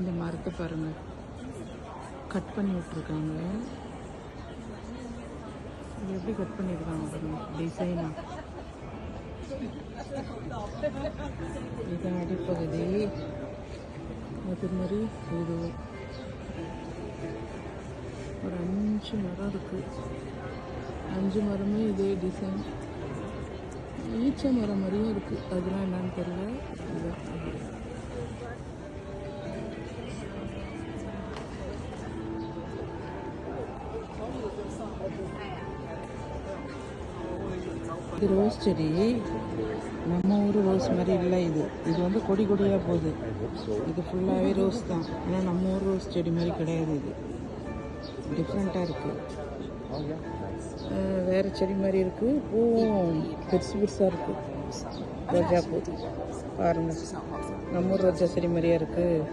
இந்த மரத்தை பாருங்க. கட் பண்ணி விட்ருக்காங்க இது எப்படி கட் பண்ணியிருக்காங்க பாருங்க. டிசைனா இதான் அடிப்பகுதி. அது மாதிரி இது. ஒரு அஞ்சு மரம் இருக்கு. அஞ்சு மரமே இதே டிசைன் ஈச்ச மரம் மாதிரியும் இருக்கு. அதெல்லாம் என்னன்னு தெரியல. இது ரோஸ் செடி. நம்ம ஊர் ரோஸ் மாதிரி இல்லை இது. இது வந்து கொடி கொடியாக போகுது. இது ஃபுல்லாகவே ரோஸ் தான். ஆனால் நம்ம ஊர் ரோஸ் செடி மாதிரி கிடையாது இது. டிஃப்ரெண்ட்டாக இருக்குது வேறு செடி மாதிரி இருக்குது பூவும் பெருசு பெருசாக இருக்குது ரோஜா பூ. பாருங்கள் நம்ம ஊர் ரோஜா செடி மாதிரியா இருக்குது